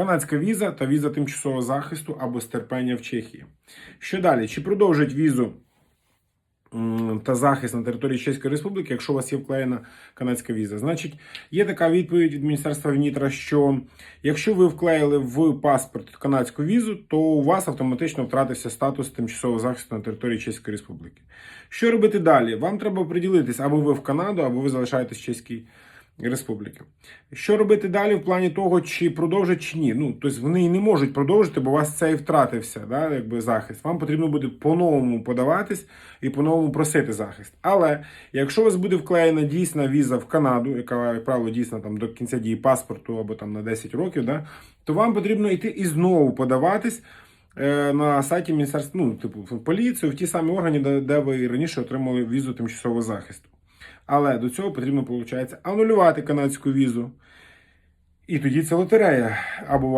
Канадська віза та віза тимчасового захисту або стерпення в Чехії. Що далі? Чи продовжить візу та захист на території Чеської Республіки, якщо у вас є вклеєна канадська віза? Значить, є така відповідь від Міністерства Внітра, що якщо ви вклеїли в паспорт канадську візу, то у вас автоматично втратився статус тимчасового захисту на території Чеської Республіки. Що робити далі? Вам треба приділитись або ви в Канаду, або ви залишаєтесь в Чеській Республіки. Що робити далі в плані того, чи продовжать чи ні? Ну, тобто вони і не можуть продовжити, бо у вас цей втратився, да, якби захист. Вам потрібно буде по-новому подаватись і по-новому просити захист. Але якщо у вас буде вклеєна дійсна віза в Канаду, яка, як правило, дійсна там до кінця дії паспорту або там на 10 років, да, то вам потрібно йти і знову подаватись. е, На сайті Міністерства, ну, типу, в поліцію, в ті самі органи, де, де ви раніше отримали візу тимчасового захисту. Але до цього потрібно, виходить, анулювати канадську візу. І тоді це лотерея. Або